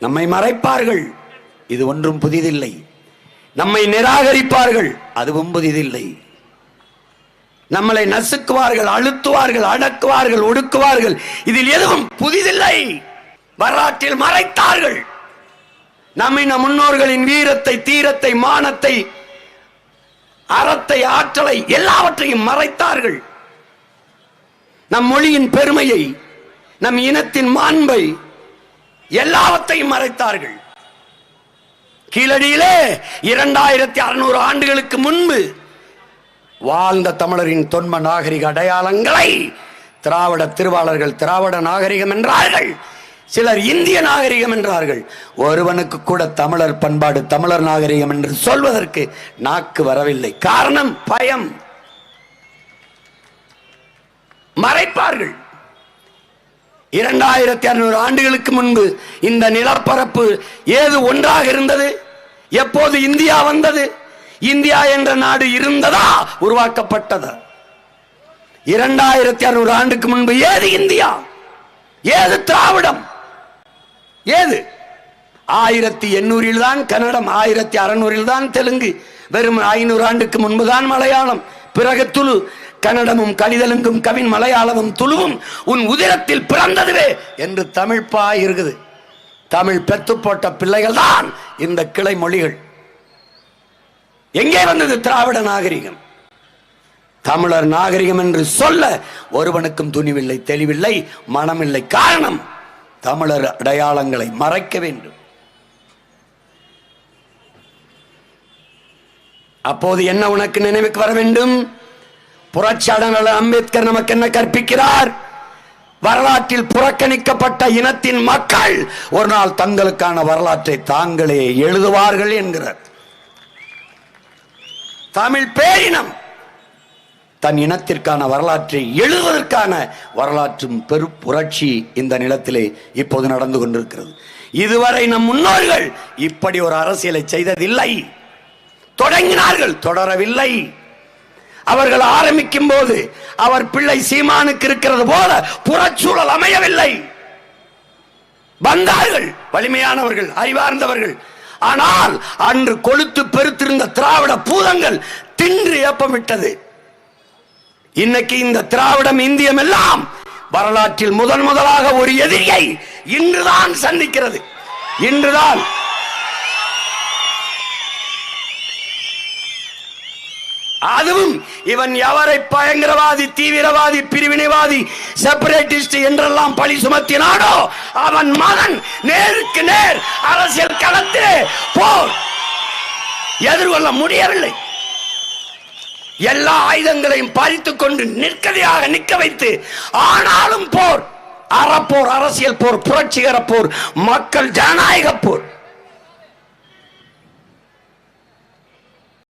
நம்மை மறைப்பார்கள். இது ஒன்றும் புதிதில்லை. நம்மை நிராகரிப்பார்கள். அதுவும் புதிதில்லை. நம்மளை நசுக்குவார்கள் அழுத்துவார்கள் அடக்குவார்கள் ஒடுக்குவார்கள். இதில் எதுவும் புதிதில்லை. வரலாற்றில் மறைத்தார்கள். நம்மை நம் முன்னோர்களின் வீரத்தை தீரத்தை மானத்தை அறத்தை ஆற்றலை எல்லாவற்றையும் மறைத்தார்கள். நம் மொழியின் பெருமையை நம் இனத்தின் மாண்பை எல்லாவற்றையும் மறைத்தார்கள். கீழடியிலே இரண்டாயிரத்தி அறுநூறு ஆண்டுகளுக்கு முன்பு வாழ்ந்த தமிழரின் தொன்ம நாகரிக அடையாளங்களை திராவிட திருவாளர்கள் திராவிட நாகரிகம் என்றார்கள். சிலர் இந்திய நாகரிகம் என்றார்கள். ஒருவனுக்கு கூட தமிழர் பண்பாடு தமிழர் நாகரிகம் என்று சொல்வதற்கு நாக்கு வரவில்லை. காரணம் பயம். மறைப்பார்கள். இரண்டாயிரத்தி அறுநூறு ஆண்டுகளுக்கு முன்பு இந்த நிலப்பரப்பு ஏது ஒன்றாக இருந்தது? எப்போது இந்தியா வந்தது? இந்தியா என்ற நாடு இருந்ததா? உருவாக்கப்பட்டதா? இரண்டாயிரத்தி அறுநூறு ஆண்டுக்கு முன்பு ஏது இந்தியா? ஏது திராவிடம்? ஏது? ஆயிரத்தி எண்ணூறில் தான் கன்னடம் ஆயிரத்தி அறுநூறில் தான் தெலுங்கு. வெறும் ஐநூறு ஆண்டுக்கு முன்புதான் மலையாளம். பிறகு துளு கன்னடமும் கலிதலுங்கும் கவின் மலையாளமும் துளுவும் உன் உதிரத்தில் பிறந்ததுவே என்று தமிழ்ப்பா இருக்குது. தமிழ் பெத்து போட்ட பிள்ளைகள் தான் இந்த கிளை மொழிகள். எங்கே வந்தது திராவிட நாகரிகம்? தமிழர் நாகரிகம் என்று சொல்ல ஒருவனுக்கும் துணிவில்லை தெளிவில்லை மனமில்லை. காரணம் தமிழர் அடையாளங்களை மறைக்க வேண்டும். அப்போது என்ன உனக்கு நினைவுக்கு வர வேண்டும்? புரட்சியாளர் அம்பேத்கர் நமக்கு என்ன கற்பிக்கிறார்? வரலாற்றில் புறக்கணிக்கப்பட்ட இனத்தின் மக்கள் ஒரு நாள் தங்களுக்கான வரலாற்றை தாங்களே எழுதுவார்கள் என்கிறார். தமிழ் பேரினம் தன் இனத்திற்கான வரலாற்றை எழுதுவதற்கான வரலாற்றும் பெரு புரட்சி இந்த நிலத்திலே இப்போது நடந்து கொண்டிருக்கிறது. இதுவரை நம் முன்னோர்கள் இப்படி ஒரு அரசியலை செய்ததில்லை. தொடங்கினார்கள் தொடரவில்லை. அவர்கள் ஆரம்பிக்கும் போது அவர் பிள்ளை சீமானுக்கு இருக்கிறது போல புறச்சூழல் அமையவில்லை. வந்தார்கள் வலிமையானவர்கள் அறிவார்ந்தவர்கள். ஆனால் அன்று கொளுத்து பெருத்திருந்த திராவிட பூதங்கள் தின்று ஏப்பமிட்டது. இன்னைக்கு இந்த திராவிடம் இந்தியம் எல்லாம் வரலாற்றில் முதன் முதலாக ஒரு எதிரியை இன்றுதான் சந்திக்கிறது. இன்றுதான் அதுவும் இவன் எவரை பயங்கரவாதி தீவிரவாதி பிரிவினைவாதி செப்பரேட்டிஸ்ட் என்றெல்லாம் பழி சுமத்தினானோ அவன் மகன் நேருக்கு நேர் அரசியல் களத்திலே போர் எதிர்கொள்ள முடியவில்லை. எல்லா ஆயுதங்களையும் பறித்துக் கொண்டு நிற்கதையாக நிற்க வைத்து ஆனாலும் போர் அறப்போர் அரசியல் போர் புரட்சிகர போர் மக்கள் ஜனநாயக போர்.